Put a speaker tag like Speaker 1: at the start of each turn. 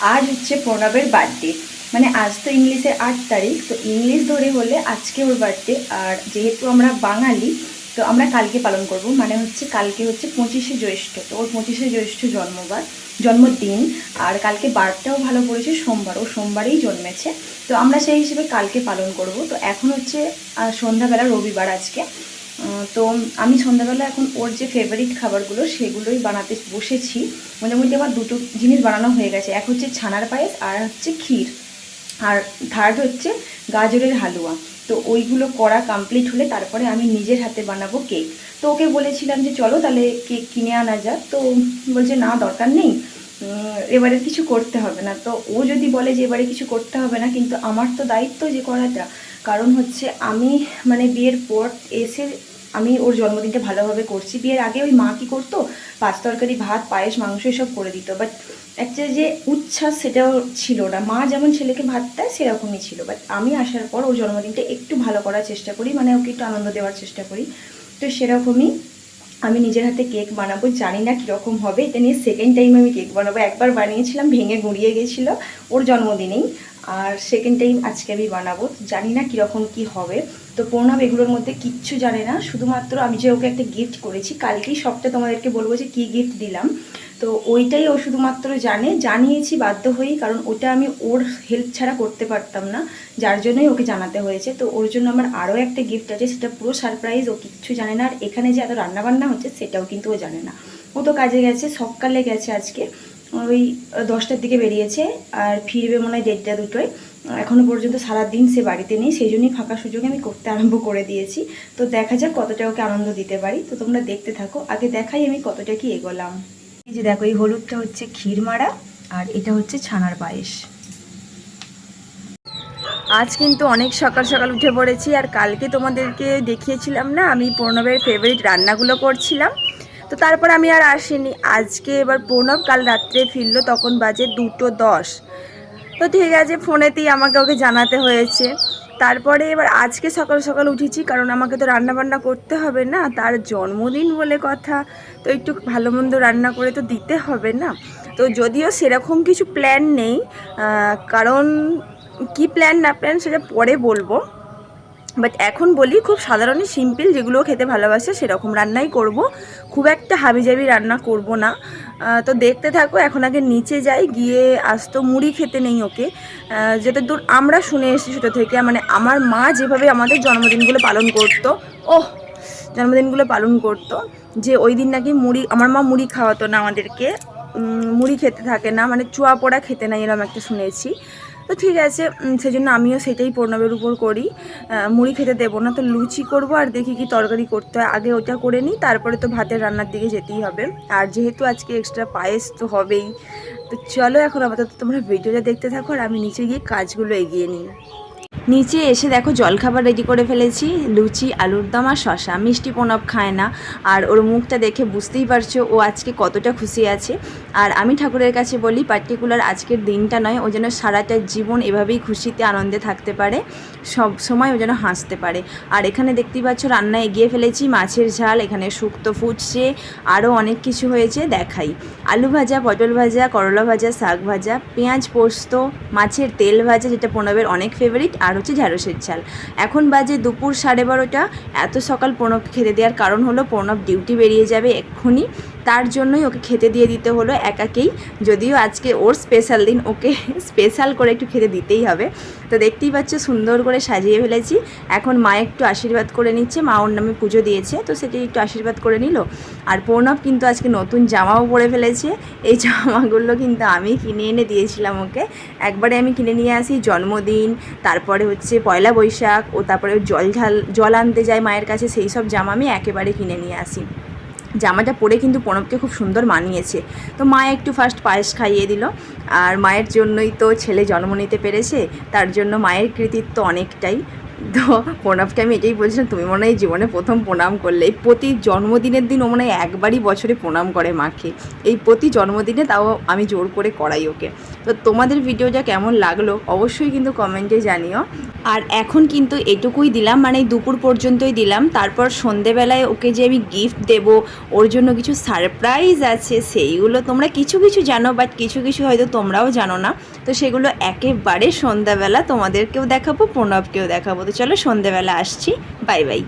Speaker 1: আজ হচ্ছে প্রণবের বার্থডে মানে আজ তো ইংলিশের আট তারিখ, তো ইংলিশ ধরে হলে আজকে ওর বার্থডে আর যেহেতু আমরা বাঙালি, তো আমরা কালকে পালন করব। মানে হচ্ছে কালকে হচ্ছে পঁচিশে জ্যৈষ্ঠ, তো ওর পঁচিশে জ্যৈষ্ঠ জন্মবার, জন্মদিন। আর কালকে বারটাও ভালো পড়েছে, সোমবার। ও সোমবারেই জন্মেছে। তো আমরা সেই হিসেবে কালকে পালন করব। তো এখন হচ্ছে সন্ধ্যাবেলা রবিবার আজকে। তো আমি সন্ধ্যাবেলা এখন ওর যে ফেভারিট খাবারগুলো সেগুলোই বানাতে বসেছি। মোটামুটি আমার দুটো জিনিস বানানো হয়ে গেছে। এক হচ্ছে ছানার পায়েস আর হচ্ছে ক্ষীর। আর থার্ড হচ্ছে গাজরের হালুয়া। তো ওইগুলো করা কমপ্লিট হলে তারপরে আমি নিজের হাতে বানাবো কেক তো ওকে বলেছিলাম যে, চলো তাহলে কেক কিনে আনা যাক। তো বলছে, না, দরকার নেই। এবারে কিছু করতে হবে না। তো ও যদি বলে যে এবারে কিছু করতে হবে না, কিন্তু আমার তো দায়িত্ব যে করাটা, কারণ হচ্ছে আমি মানে বিয়ের পর এসে আমি ওর জন্মদিনটা ভালোভাবে করছি। বিয়ের আগে ওই মা কী করতো? পাঁচ তরকারি, ভাত, পায়েস, মাংস এসব করে দিত। বাট একটা যে উচ্ছ্বাস সেটাও ছিল না। মা যেমন ছেলেকে ভাত দেয়, সেরকমই ছিল। বাট আমি আসার পর ওর জন্মদিনটা একটু ভালো করার চেষ্টা করি মানে ওকে একটু আনন্দ দেওয়ার চেষ্টা করি। তো সেরকমই আমি নিজের হাতে কেক বানাবো, জানি না কীরকম হবে। এটা নিয়ে সেকেন্ড টাইম আমি কেক বানাবো। একবার বানিয়েছিলাম, ভেঙে গুঁড়িয়ে গেছিল ওর জন্মদিনেই। আর সেকেন্ড টাইম আজকে আমি বানাবো। জানি না কীরকম কি হবে। তো প্রণব এগুলোর মধ্যে কিচ্ছু জানে না। শুধুমাত্র আমি যে ওকে একটা গিফট করেছি, কালকেই সবটা তোমাদেরকে বলব যে কী গিফট দিলাম। তো ওইটাই ও শুধুমাত্র জানে, জানিয়েছি বাধ্য হয়েই, কারণ ওটা আমি ওর হেল্প ছাড়া করতে পারতাম না, যার জন্যই ওকে জানাতে হয়েছে। তো ওর জন্য আমার আরও একটা গিফট আছে, সেটা পুরো সারপ্রাইজ ও কিচ্ছু জানে না, আর এখানে যে এত রান্নাবান্না হচ্ছে, সেটাও কিন্তু ও জানে না। ও তো কাজে গেছে, সকালে গেছে আজকে। ওই দশটার দিকে বেরিয়েছে, আর ফিরবে মনে হয় দেড়টা দুটোয়। এখনও পর্যন্ত সারাদিন সে বাড়িতে নেই, সেই জন্যই ফাঁকা সুযোগে আমি করতে আরম্ভ করে দিয়েছি। তো দেখা যাক কতটা ওকে আনন্দ দিতে পারি। তো তোমরা দেখতে থাকো, আগে দেখাই আমি কতটা কি এগোলাম। যে দেখো, এই হলুদটা হচ্ছে ক্ষীর মারা আর এটা হচ্ছে ছানার পায়েস। আজ কিন্তু অনেক সকাল সকাল উঠে পড়েছি আর কালকে তোমাদেরকে দেখিয়েছিলাম না, আমি প্রণবের ফেভারিট রান্নাগুলো করছিলাম। তো তারপর আমি আর আসিনি। আজকে এবার প্রণব কাল রাত্রে ফিরলো, তখন বাজে দুটো দশ। তো ঠিক আছে, ফোনেতেই আমাকে ওকে জানাতে হয়েছে। তারপরে এবার আজকে সকাল সকাল উঠেছি, কারণ আমাকে তো রান্না বান্না করতে হবে না, তার জন্মদিন বলে কথা, তো একটু ভালো মন্দ রান্না করে তো দিতে হবে না। তো যদিও সেরকম কিছু প্ল্যান নেই কারণ কি প্ল্যান না প্ল্যান সেটা পরে বলব। বাট এখন বলি খুব সাধারণই সিম্পল যেগুলো খেতে ভালোবাসে সেরকম রান্নাই করব। খুব একটা হাবিজাবি রান্না করব না। তো দেখতে থাকো, এখন আগে নিচে যাই, গিয়ে আজ তো মুড়ি খেতে নেই ওকে। যেটা দূর আমরা শুনে এসেছি ছোটো থেকে মানে আমার মা যেভাবে আমাদের জন্মদিনগুলো পালন করতো, ওহ, জন্মদিনগুলো পালন করতো, যে ওই দিন নাকি মুড়ি, আমার মা মুড়ি খাওয়াতো না আমাদেরকে। মুড়ি খেতে থাকে না মানে চুয়া পোড়া খেতে নাই এরকম একটা শুনেছি। তো ঠিক আছে সেজন্য আমিও সেটাই প্রণবের উপর করি। মুড়ি খেতে দেবো না তো লুচি করব আর দেখি কি তরকারি করতে হয়। আগে ওটা করে নিই, তারপরে তো ভাতের রান্নার দিকে যেতেই হবে। আর যেহেতু আজকে এক্সট্রা পায়েস তো হবেই। তো চলো এখন আপাতত তোমরা ভিডিওটা দেখতে থাকো আর আমি নিচে গিয়ে কাজগুলো এগিয়ে নিই। নিচে এসে দেখো জলখাবার রেডি করে ফেলেছি, লুচি, আলুর দম আর শশা মিষ্টি প্রণব খায় না। আর ওর মুখটা দেখে বুঝতেই পারছ ও আজকে কতটা খুশি আছে। আর আমি ঠাকুরের কাছে বলি পার্টিকুলার আজকের দিনটা নয়, ও যেন সারাটা জীবন এভাবেই খুশিতে আনন্দে থাকতে পারে। সব সময় ও যেন হাসতে পারে। আর এখানে দেখতেই পাচ্ছ রান্না এগিয়ে ফেলেছি, মাছের ঝাল, এখানে শুক্তো ফুটছে আরও অনেক কিছু হয়েছে দেখাই। আলু ভাজা, পটল ভাজা, করলা ভাজা, শাক ভাজা, পেঁয়াজ পোস্ত, মাছের তেল ভাজা, যেটা প্রণবের অনেক ফেভারিট আর হচ্ছে ঢ্যাঁড়সের ঝাল। এখন বাজে দুপুর সাড়ে বারোটা। এত সকাল প্রণব খেতে দেওয়ার কারণ হলো প্রণব ডিউটি বেরিয়ে যাবে এক্ষুনি। তার জন্যই ওকে খেতে দিয়ে দিতে হলো একাকেই। যদিও আজকে ওর স্পেশাল দিন, ওকে স্পেশাল করে একটু খেতে দিতেই হবে। তো দেখতেই পাচ্ছ, সুন্দর করে সাজিয়ে ফেলেছি। এখন মা একটু আশীর্বাদ করে নিচ্ছে, মা ওর নামে পুজো দিয়েছে, তো সেটি একটু আশীর্বাদ করে নিল। আর প্রণব কিন্তু আজকে নতুন জামাও পরে ফেলেছে। এই জামাগুলো কিন্তু আমি কিনে এনে দিয়েছিলাম ওকে। একবারে আমি কিনে নিয়ে আসি, জন্মদিন, তারপরে হচ্ছে পয়লা বৈশাখ, ও তারপরে জল ঝাল, জল আনতে যায় মায়ের কাছে, সেই সব জামা আমি একেবারে কিনে নিয়ে আসি। জামাটা পরে কিন্তু প্রণবকে খুব সুন্দর মানিয়েছে। তো মা একটু ফার্স্ট পায়েস খাইয়ে দিল। আর মায়ের জন্যই তো ছেলে জন্ম নিতে পেরেছে, তার জন্য মায়ের কৃতিত্ব অনেকটাই। তো প্রণবকে আমি এটাই বলছিলাম, তুমি মনে হয় জীবনে প্রথম প্রণাম করলে। এই প্রতি জন্মদিনের দিন ও মনে হয় একবারই বছরে প্রণাম করে মাকে। এই প্রতি জন্মদিনে তাও আমি জোর করে করাই ওকে। তো তোমাদের ভিডিওটা কেমন লাগল অবশ্যই কিন্তু কমেন্টে জানিও। আর এখন কিন্তু এটুকুই দিলাম মানে দুপুর পর্যন্তই দিলাম। তারপর সন্ধেবেলায় ওকে যে আমি গিফট দেব, ওর জন্য কিছু সারপ্রাইজ আছে, সেইগুলো তোমরা কিছু কিছু জানো বাট কিছু কিছু হয়তো তোমরাও জানো না। তো সেগুলো একেবারে সন্ধ্যাবেলা তোমাদেরকেও দেখাবো, প্রণবকেও দেখাবো। তো চলো সন্ধ্যাবেলা আসছি বাই বাই